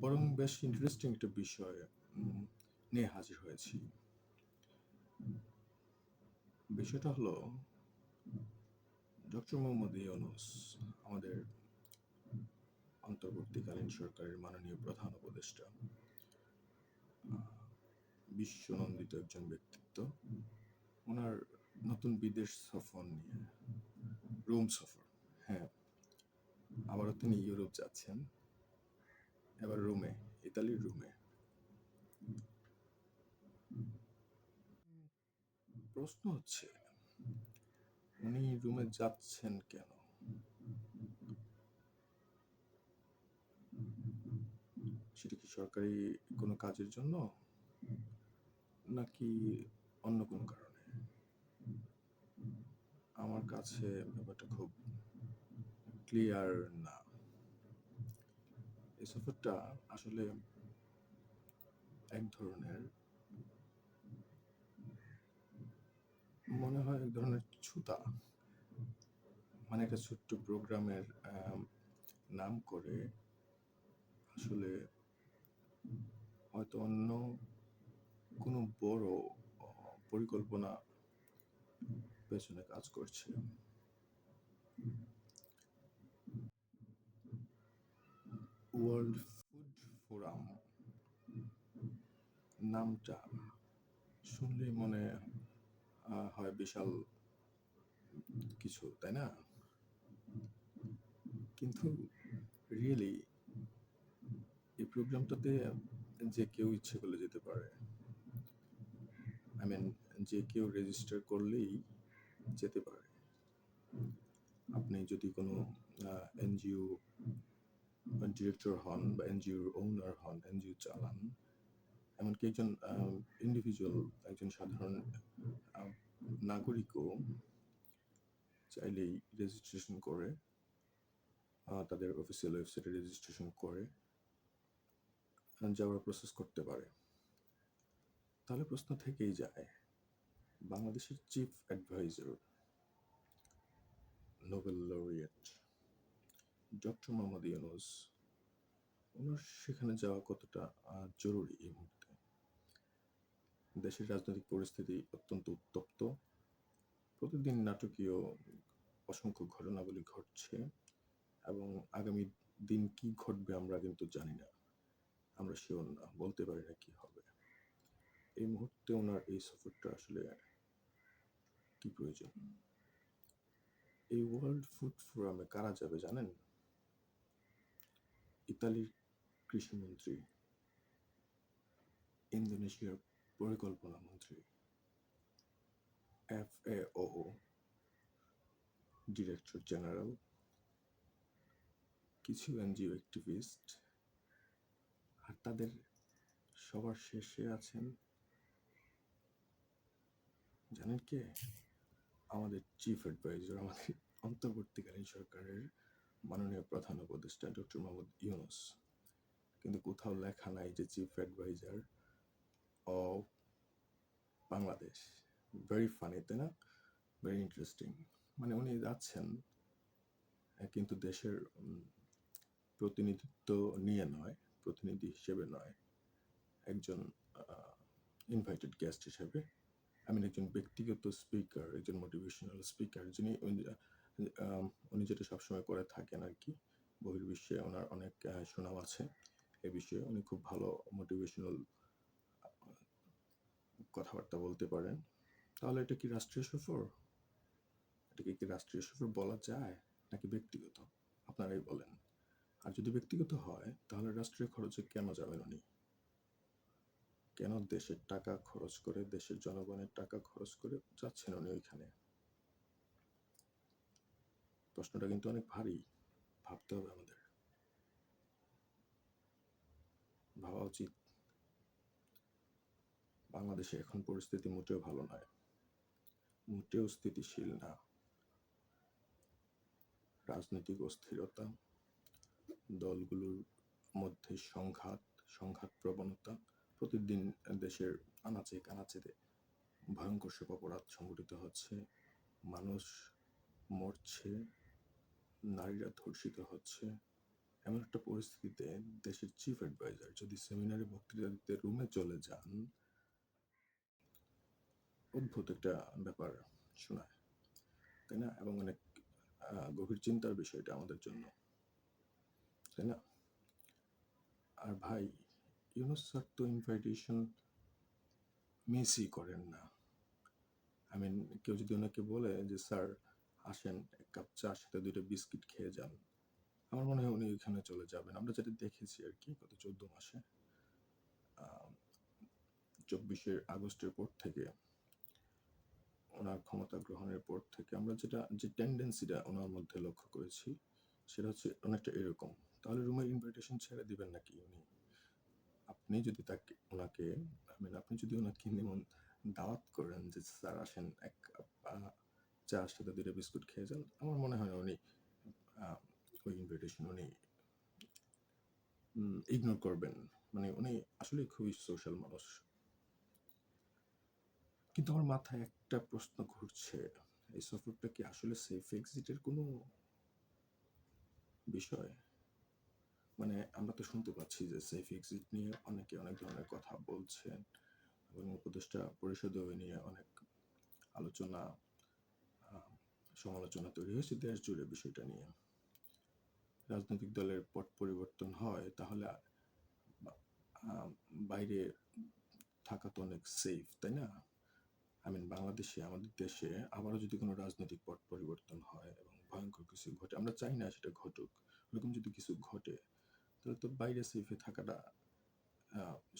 বরং বেশ ইন্টারেস্টিং একটা বিষয় নিয়ে হাজির হয়েছি। বিষয়টা হলো ডক্টর মোহাম্মদ ইউনুস আমাদের অন্তর্বর্তীকালীন সরকারের মাননীয় প্রধান উপদেষ্টা বিশ্বনন্দিত একজন ব্যক্তিত্ব। ওনার নতুন বিদেশ সফর নিয়ে, রোম সফর হ্যাঁ। আবারও তিনি ইউরোপ যাচ্ছেন, এবার রোমে, ইতালির রোমে। প্রশ্ন হচ্ছে, উনি রুমে যাচ্ছেন কেন? সেটা কি সরকারি কোনো কাজের জন্য, নাকি অন্য কোনো কারণে? আমার কাছে ব্যাপারটা খুব ক্লিয়ার না। এই সফরটা আসলে এক ধরনের মনে হয় এক ধরনের ছুতা। মানে একটা ছোট্ট প্রোগ্রামের নাম করে আসলে হয়তো অন্য কোনো বড় পরিকল্পনা পেছনে কাজ করছে। ওয়ার্ল্ড ফুড ফোরাম নামটা শুনলেই মনে হয় বিশাল কিছু, তাই না? কিন্তু রিয়েলি এই প্রোগ্রামটাতে যে কেউ ইচ্ছে করলে যেতে পারে। আই মিন যে কেউ রেজিস্টার করলেই যেতে পারে। আপনি যদি কোনো এনজিও ডিরেক্টর হন বা এনজিওর ওনার হন এনজিও চালান এমনকি একজন ইন্ডিভিজুয়াল একজন সাধারণ নাগরিকও চাইলেই রেজিস্ট্রেশন করে তাদের অফিসিয়াল ওয়েবসাইটে রেজিস্ট্রেশন করে যাওয়ার প্রসেস করতে পারে। তাহলে প্রশ্ন থেকেই যায়, বাংলাদেশের chief adviser Nobel laureate doctor Muhammad Yunus, ওনার সেখানে যাওয়া কতটা জরুরি এই মুহূর্তে? দেশের রাজনৈতিক পরিস্থিতি অত্যন্ত উত্তপ্ত। প্রতিদিন নাটকীয় অসংখ্য ঘটনাবলী ঘটছে এবং আগামী দিন কি ঘটবে আমরা কিন্তু জানি না। আমরা শিওর না, বলতে পারি না কি হবে। এই মুহূর্তে ওনার এই সফরটা আসলে কি প্রয়োজন? এই ওয়ার্ল্ড ফুড ফোরামে কারা যাবে জানেন? ইতালির কৃষিমন্ত্রী, ইন্দোনেশিয়ার পরিকল্পনা মন্ত্রী F A O director general, কিছু এনজিও অ্যাক্টিভিস্ট, আর তাদের সবার শেষে আছেন, জানেন কে? আমাদের চিফ অ্যাডভাইজার, আমাদের অন্তর্বর্তীকালীন সরকারের মাননীয় প্রধান উপদেষ্টা ডক্টর মোহাম্মদ ইউনুস। কিন্তু কোথাও লেখা নাই যে chief adviser of Bangladesh. Very funny তাই না? ভেরি ইন্টারেস্টিং মানে উনি যাচ্ছেন কিন্তু দেশের প্রতিনিধিত্ব নিয়ে নয়, প্রতিনিধি হিসেবে নয়। একজন ইনভাইটেড গেস্ট হিসেবে। আমি একজন ব্যক্তিগত স্পিকার একজন মোটিভেশনাল স্পিকার যিনি উনি- যেটা সবসময় করে থাকেন আর কি বহির্বিশ্বে ওনার অনেক সুনাম আছে। এ বিষয়ে উনি খুব ভালো মোটিভেশনাল কথাবার্তা বলতে পারেন। তাহলে এটা কি রাষ্ট্রীয় সফর? এটাকে কি রাষ্ট্রীয় সফর বলা যায়, নাকি ব্যক্তিগত? আপনারাই বলেন। আর যদি ব্যক্তিগত হয়, তাহলে রাষ্ট্রীয় খরচে কেন যাবেন উনি? কেন দেশের টাকা খরচ করে, দেশের জনগণের টাকা খরচ করে যাচ্ছেন উনি ওইখানে? প্রশ্নটা কিন্তু অনেক ভারী। ভাবতে হবে আমাদের। ভাবা উচিত। বাংলাদেশে এখন পরিস্থিতি মোটেও ভালো নয়। মোটেও স্থিতিশীল না। রাজনৈতিক অস্থিরতা, দলগুলোর মধ্যে সংঘাত সংঘাত প্রবণতা, প্রতিদিন দেশের আনাচে কানাচে ভয়ঙ্কর সব অপরাধ সংঘটিত হচ্ছে। মানুষ মরছে। নারীরা ধর্ষিত হচ্ছে। এমন একটা পরিস্থিতিতে দেশের চিফ অ্যাডভাইজার যদি সেমিনারে বক্তৃতা দিতে রুমে চলে যান, অদ্ভুত একটা ব্যাপার শোনায়। তাই না? এবং অনেক গভীর চিন্তার বিষয়টা আমাদের জন্য। তাই না? আর ভাই, ইউনুস স্যার তো ইনভাইটেশন মিসই করেন না। আই মিন কেউ যদি ওনাকে বলে যে, স্যার আসেন এক কাপ চার সাথে দুইটা বিস্কিট খেয়ে যান। আমার মনে হয় উনি ওইখানে চলে যাবেন। আমরা যেটা দেখেছি আর কি গত চোদ্দ মাসে চব্বিশে আগস্টের পর থেকে ওনার ক্ষমতা গ্রহণের পর থেকে আমরা যেটা যে টেন্ডেন্সিটা ওনার মধ্যে লক্ষ্য করেছি সেটা হচ্ছে অনেকটা এরকম। তাহলে রুমের ইনভাইটেশন ছেড়ে দিবেন নাকি উনি? আপনি যদি তাকে ওনাকে I mean, আপনি যদি ওনাকে দাওয়াত করেন যে স্যার আসেন এক চার সাথে দুইটা বিস্কুট খেয়ে যান। আমার মনে হয় উনি ওই ইনভিটেশন উনি ইগনোর করবেন। মানে উনি আসলে খুবই সোশ্যাল মানুষ। কিন্তু আমার মাথায় একটা প্রশ্ন ঘুরছে, এই সফরটা কি আসলে সেফ এক্সিটের কোনো বিষয়? মানে আমরা তো শুনতে পাচ্ছি যে সেফ এক্সিট নিয়ে অনেকে অনেক ধরনের কথা বলছেন এবং উপদেষ্টা পরিষদেও নিয়ে অনেক আলোচনা সমালোচনা তৈরি হয়েছে, দেশ জুড়ে বিষয়টা নিয়ে। রাজনৈতিক দলের পট পরিবর্তন হয়, তাহলে বাইরে থাকা তো অনেক সেফ তাই না? আই মিন বাংলাদেশে, আমাদের দেশে আবারও যদি কোনো রাজনৈতিক পট পরিবর্তন হয় এবং ভয়ঙ্কর কিছু ঘটে, আমরা চাই না সেটা ঘটুক এরকম যদি কিছু ঘটে, তাহলে তো বাইরে সেফে থাকাটা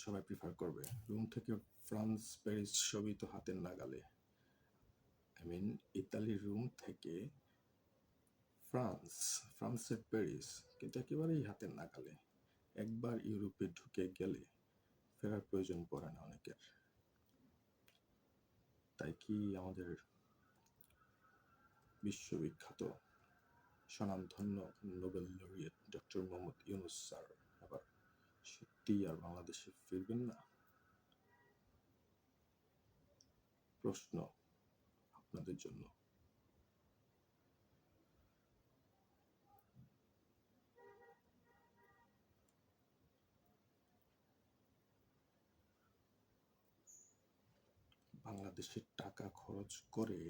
সবাই প্রিফার করবে। রুম থেকে ফ্রান্স, প্যারিস সবই তো হাতের নাগালে। আই মিন ইতালির রুম থেকে ফ্রান্স ফ্রান্সের প্যারিস কিন্তু একেবারেই হাতের নাগালে। একবার ইউরোপে ঢুকে গেলে ফেরার প্রয়োজন পড়ে না অনেকের। তাই কি আমাদের বিশ্ববিখ্যাত স্বনামধন্য Nobel laureate doctor Muhammad Yunus sir আবার সত্যি আর বাংলাদেশে ফিরবেন না? প্রশ্ন আপনাদের জন্য। বাংলাদেশের টাকা খরচ করে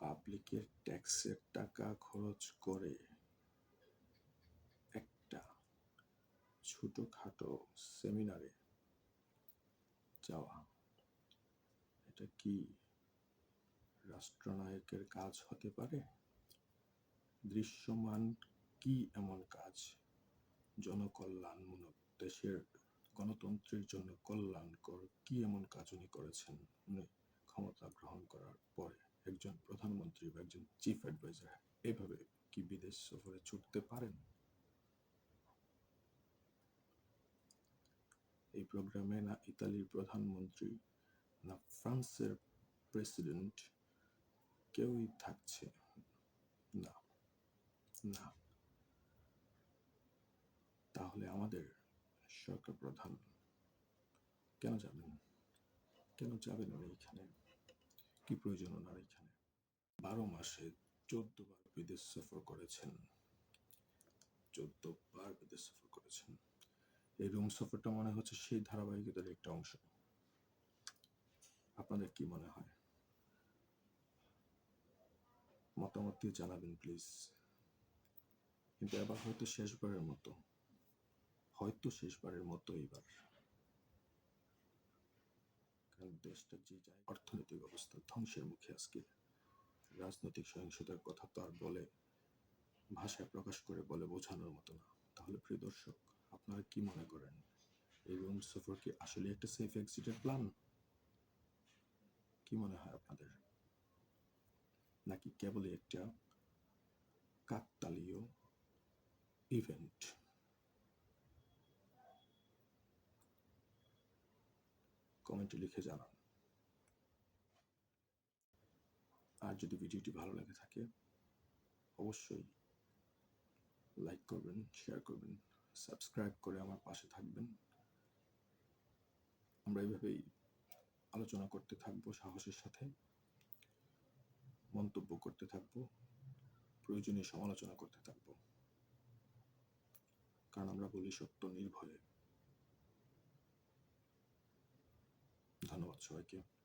পাবলিকের ট্যাক্সের টাকা খরচ করে একটা ছোটখাটো সেমিনারে যাওয়া। এটা কি রাষ্ট্রনায়কের কাজ হতে পারে? দৃশ্যমান কি এমন কাজ? জনকল্যাণমূলক দেশের গণতন্ত্রের জন্য কল্যাণকর কি এমন কাজ উনি করেছেন? উনি ক্ষমতা গ্রহণ করার পরে একজন প্রধানমন্ত্রী বা একজন চিফ অ্যাডভাইজার এভাবে কি বিদেশ সফরে ছুটতে পারেন? এই প্রোগ্রামে না ইতালির প্রধানমন্ত্রী না, ফ্রান্সের প্রেসিডেন্ট কেউই থাকছে না না। তাহলে আমাদের সরকার প্রধান কেন যাবেন? কেন যাবেন উনি এখানে? কি প্রয়োজন ওনার এখানে? বারো মাসে চোদ্দ বার বিদেশ সফর করেছেন। চোদ্দ বার বিদেশ সফর করেছেন। এই রুম সফরটা মনে হচ্ছে সেই ধারাবাহিকতার একটা অংশ। আপনাদের কি মনে হয়? মতামত দিয়ে জানাবেন প্লিজ কিন্তু এবার হয়তো শেষবারের মতো। হয়তো শেষবারের মতো এবার। কারণ দেশটা যে যায় অর্থনৈতিক অবস্থা ধ্বংসের মুখে আজকে। রাজনৈতিক সহিংসতার কথা তো আর বলে, ভাষায় প্রকাশ করে বলে বোঝানোর মতো না। তাহলে প্রিয় দর্শক, আপনারা কি মনে করেন? এই রুম সফর কি আসলে একটা সেফ এক্সিটের প্ল্যান কি মনে হয় আপনাদের? নাকি কেবলই একটা কাকতালীয় ইভেন্ট কমেন্টে লিখে জানান। আর যদি ভিডিওটি ভালো লেগে থাকে, অবশ্যই লাইক করবেন, শেয়ার করবেন, সাবস্ক্রাইব করে আমার পাশে থাকবেন। আমরা এইভাবেই আলোচনা করতে থাকব, সাহসের সাথে। মন্তব্য করতে থাকব, প্রয়োজনীয় সমালোচনা করতে থাকব। কারণ আমরা বলি সত্য নির্ভয়ে। ধন্যবাদ সবাইকে।